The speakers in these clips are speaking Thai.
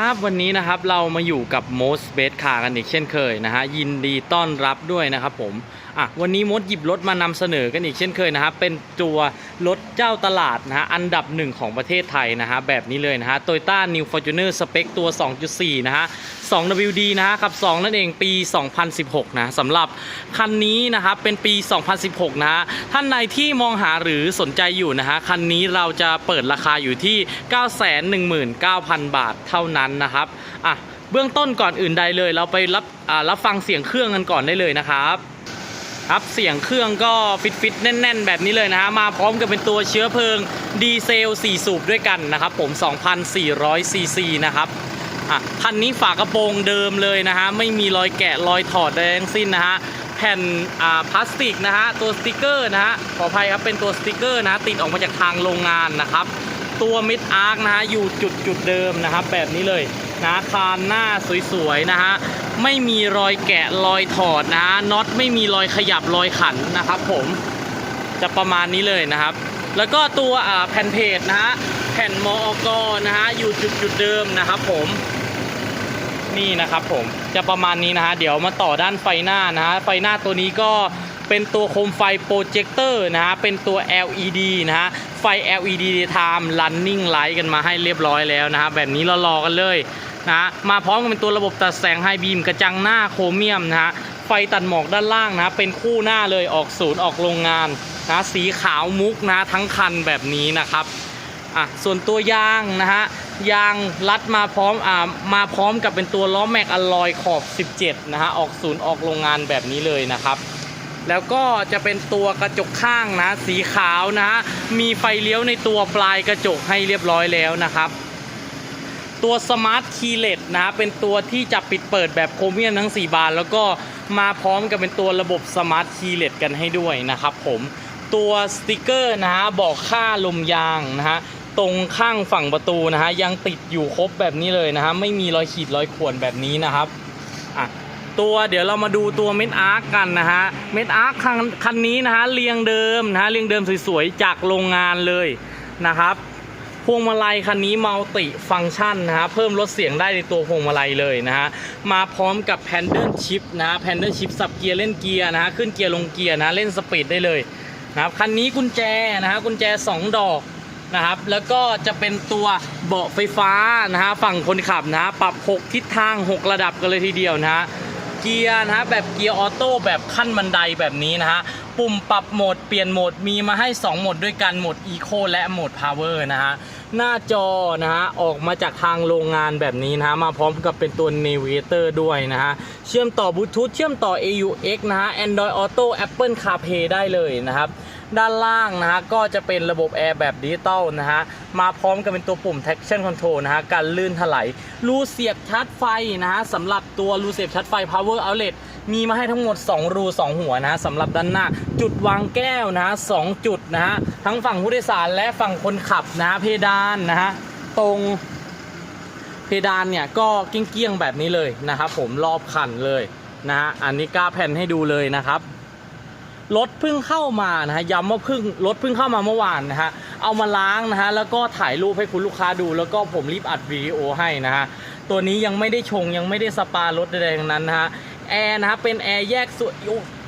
ครับวันนี้นะครับเรามาอยู่กับ Most Best Car กันอีกเช่นเคยนะฮะยินดีต้อนรับด้วยนะครับผม อะวันนี้มดหยิบรถมานำเสนอกันอีกเช่นเคยนะครับเป็นตัวรถเจ้าตลาดนะฮะอันดับหนึ่งของประเทศไทยนะฮะแบบนี้เลยนะฮะ Toyota New Fortuner Spec ตัว 2.4 นะฮะ 2WD นะฮะขับ 2 นั่นเองปี 2016 นะสำหรับคันนี้นะครับเป็นปี 2016 นะฮะท่านใดที่มองหาหรือสนใจอยู่นะฮะคันนี้เราจะเปิดราคาอยู่ที่ 919,000 บาทเท่านั้นนะครับอะเบื้องต้นก่อนอื่นใดเลย เราไปรับรับฟังเสียงเครื่องกันก่อนได้เลยนะครับ ครับเสียงเครื่องก็ฟิตฟิตๆแน่น ๆ แบบนี้เลยนะฮะมาพร้อมกับเป็นตัวเชื้อเพลิงดีเซล 4 สูบด้วยกันนะครับผม 2,400 ซีซีนะครับอะคันนี้ฝากระโปรงเดิมเลยนะฮะไม่มีรอยแกะรอยถอดใดทั้งสิ้นนะฮะแผ่นอ่าพลาสติกนะฮะตัวสติกเกอร์นะฮะขออภัยครับเป็นตัวสติกเกอร์นะะติดออกมาจากทางโรงงานนะครับตัวมิดอาร์คนะฮะอยู่จุดจุดๆเดิมนะครับแบบนี้เลยนะคานหน้าสวยๆนะฮะ ไม่มีรอยแกะรอยถอดนะฮะน็อตไม่มีรอยขยับรอยขันนะครับ ผมจะประมาณนี้เลยนะครับ แล้วก็ตัวแผ่นเพจนะฮะแผ่นมอกนะฮะอยู่จุดจุดเดิมนะครับ ผมนี่นะครับผมจะประมาณนี้นะฮะเดี๋ยวมาต่อด้านไฟหน้านะฮะไฟหน้าตัวนี้ก็เป็นตัวโคมไฟโปรเจคเตอร์นะฮะเป็นตัว LED นะฮะไฟ LED Time Running Light กันมาให้เรียบร้อยแล้วนะฮะแบบนี้เรารอกันเลย นะมาพร้อมกับเป็นตัวระบบตัดแสงไฮบีมกระจังหน้าโครเมียมนะฮะไฟตัดหมอกด้านล่างนะฮะเป็นคู่หน้าเลยออกศูนย์ออกโรงงานนะสีขาวมุกนะฮะทั้งคันแบบนี้นะครับอะส่วนตัวยางนะฮะยางรัดมาพร้อมอ่ามาพร้อมกับเป็นตัวล้อแม็กอลลอยขอบ 17 นะฮะออกศูนย์ออกโรงงานแบบนี้เลยนะครับ แล้วก็จะเป็นตัวกระจกข้างนะ สีขาวนะฮะมีไฟเลี้ยวในตัวปลายกระจกให้เรียบร้อยแล้วนะครับ ตัวสมาร์ทคีเลสนะเป็นตัวที่จะปิดเปิดแบบโครเมียมทั้ง 4 บาน แล้วก็มาพร้อมกับเป็นตัวระบบสมาร์ทคีเลสกันให้ด้วยนะครับผมตัวสติกเกอร์นะฮะบอกค่าลมยางนะฮะตรงข้างฝั่งประตูนะฮะยังติดอยู่ครบแบบนี้เลยนะฮะไม่มีรอยขีดรอยข่วนแบบนี้นะครับอะตัวเดี๋ยวเรามาดูตัวเม็ดอาร์คกันนะฮะเม็ดอาร์คคันคันนี้นะฮะเรียงเดิมนะฮะเรียงเดิมสวยๆจากโรงงานเลยนะครับ พวงมาลัยคันนี้มัลติฟังก์ชันนะฮะเพิ่มลดเสียงได้ในตัวพวงมาลัยเลยนะฮะมาพร้อมกับแพนเดิลชิปนะฮะแพนเดิลชิปสับเกียร์เล่นเกียร์นะฮะขึ้นเกียร์ลงเกียร์นะเล่นสปีดได้เลยนะครับคันนี้กุญแจนะฮะกุญแจ 2 ดอกนะครับแล้วก็จะเป็นตัวเบาะไฟฟ้านะฮะฝั่งคนขับนะฮะปรับ 6 ทิศทาง 6 ระดับกันเลยทีเดียวนะฮะเกียร์นะฮะแบบเกียร์ออโต้แบบขั้นบันไดแบบนี้นะฮะ ปุ่มปรับโหมดเปลี่ยนโหมดมีมาให้ 2 โหมดด้วยกันโหมด Eco และโหมด Power นะฮะหน้าจอนะฮะออกมาจากทางโรงงานแบบนี้นะฮะมาพร้อมกับเป็นตัว Navigator ด้วยนะฮะเชื่อมต่อบลูทูธเชื่อมต่อ AUX นะฮะ Android Auto Apple CarPlay ได้เลยนะครับด้านล่างนะฮะก็จะเป็นระบบแอร์แบบดิจิตอลนะฮะมาพร้อมกับเป็นตัวปุ่ม traction control นะฮะการลื่นถลายรูเสียบชาร์จไฟนะฮะสำหรับตัวรูเสียบชาร์จไฟ power outlet มีมาให้ทั้งหมด 2 รู 2 หัวนะสำหรับด้านหน้า จุดวางแก้วนะสองจุดนะฮะทั้งฝั่งผู้โดยสารและฝั่งคนขับนะฮะเพดานนะฮะตรงเพดานเนี่ยก็เกี้ยงๆแบบนี้เลยนะครับผมรอบคันเลยนะฮะอันนี้กล้าแผ่นให้ดูเลยนะครับรถเพิ่งเข้ามานะฮะย้ำว่าเพิ่งรถเพิ่งเข้ามาเมื่อวานนะฮะเอามาล้างนะฮะแล้วก็ถ่ายรูปให้คุณลูกค้าดู แล้วก็ผมรีบอัดวิดีโอให้นะฮะตัวนี้ยังไม่ได้ชงยังไม่ได้สปารถใดๆทั้งนั้นนะฮะ แอร์นะฮะเป็นแอร์แยกส่วน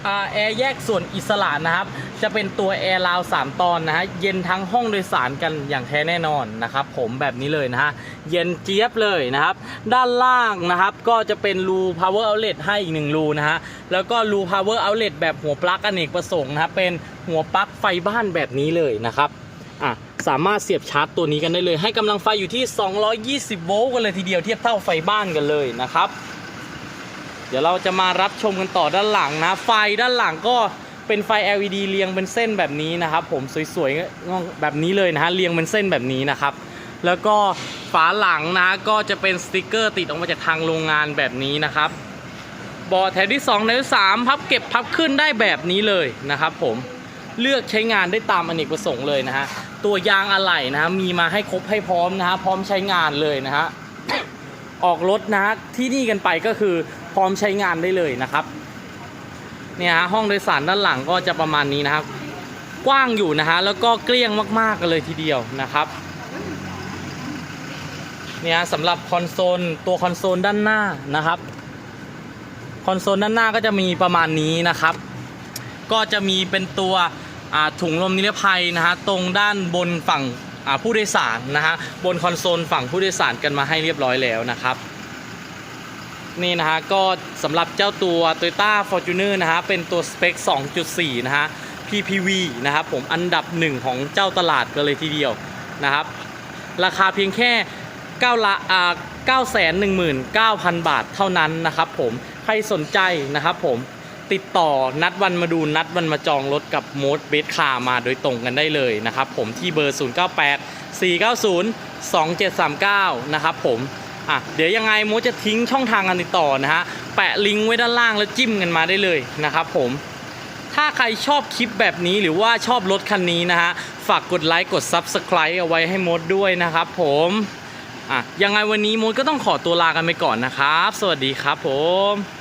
อ่าแอร์แยกส่วนอิสระนะครับ จะเป็นตัวแอร์ราว3ตอนนะฮะเย็นทั้งห้องโดยสารกันอย่างแท้แน่นอนนะครับผมแบบนี้เลยนะฮะเย็นเจี๊ยบเลยนะครับ ด้านล่างนะครับก็จะเป็นรู power outlet ให้อีกหนึ่งรูนะฮะแล้วก็รู power outlet แบบหัวปลั๊กอเนกประสงค์นะครับเป็นหัวปลั๊กไฟบ้านแบบนี้เลยนะครับอะสามารถเสียบชาร์จตัวนี้กันได้เลย ให้กำลังไฟอยู่ที่ 220 โวลต์กันเลยทีเดียวเทียบเท่าไฟบ้านกันเลยนะครับ เดี๋ยวเราจะมารับชมกันต่อด้านหลังนะ ไฟด้านหลังก็เป็นไฟ LED เรียงเป็นเส้นแบบนี้นะครับ ผมสวยๆแบบนี้เลยนะฮะเรียงเป็นเส้นแบบนี้นะครับ แล้วก็ฝาหลังนะก็จะเป็นสติกเกอร์ติดออกมาจากทางโรงงานแบบนี้นะครับเบาะแถวที่2แถวที่3พับเก็บพับขึ้นได้แบบนี้เลยนะครับ ผมเลือกใช้งานได้ตามอเนกประสงค์เลยนะฮะตัวยางอะไหล่นะฮะมีมาให้ครบให้พร้อมนะฮะพร้อมใช้งานเลยนะฮะออกรถนะฮะที่นี่กันไปก็คือ พร้อมใช้งานได้เลยนะครับเนี่ยฮะห้องโดยสารด้านหลังก็จะประมาณนี้นะครับ กว้างอยู่นะฮะแล้วก็เกลี้ยงมากๆกันเลยทีเดียวนะครับเนี่ยสำหรับคอนโซลตัวคอนโซลด้านหน้านะครับคอนโซลด้านหน้าก็จะมีประมาณนี้นะครับ ก็จะมีเป็นตัวถุงลมนิรภัยนะฮะตรงด้านบนฝั่งผู้โดยสารนะฮะบนคอนโซลฝั่งผู้โดยสารกันมาให้เรียบร้อยแล้วนะครับ นี่นะฮะก็สำหรับเจ้าตัว Toyota Fortuner นะฮะเป็นตัวสเปค 2.4 นะฮะ PPV นะครับผมอันดับหนึ่งของเจ้าตลาดกันเลยทีเดียวนะครับ ราคาเพียงแค่9ละอ่า919,000 บาทเท่านั้นนะครับผมใครสนใจนะครับผมติดต่อนัดวันมาดูนัดวันมาจองรถกับโมดเบสคามาโดยตรงกันได้เลยนะครับผมที่เบอร์ 098 490 2739 นะครับผม อะเดี๋ยวยังไงโมจะทิ้งช่องทางการติดต่อนะฮะแปะลิงก์ไว้ด้านล่างแล้วจิ้มกันมาได้เลยนะครับผมถ้าใครชอบคลิปแบบนี้หรือว่าชอบรถคันนี้นะฮะ ฝากกดไลค์กด Subscribe เอาไว้ให้มดด้วยนะครับผมอะยังไงวันนี้มดก็ต้องขอตัวลากันไปก่อนนะครับ สวัสดีครับผม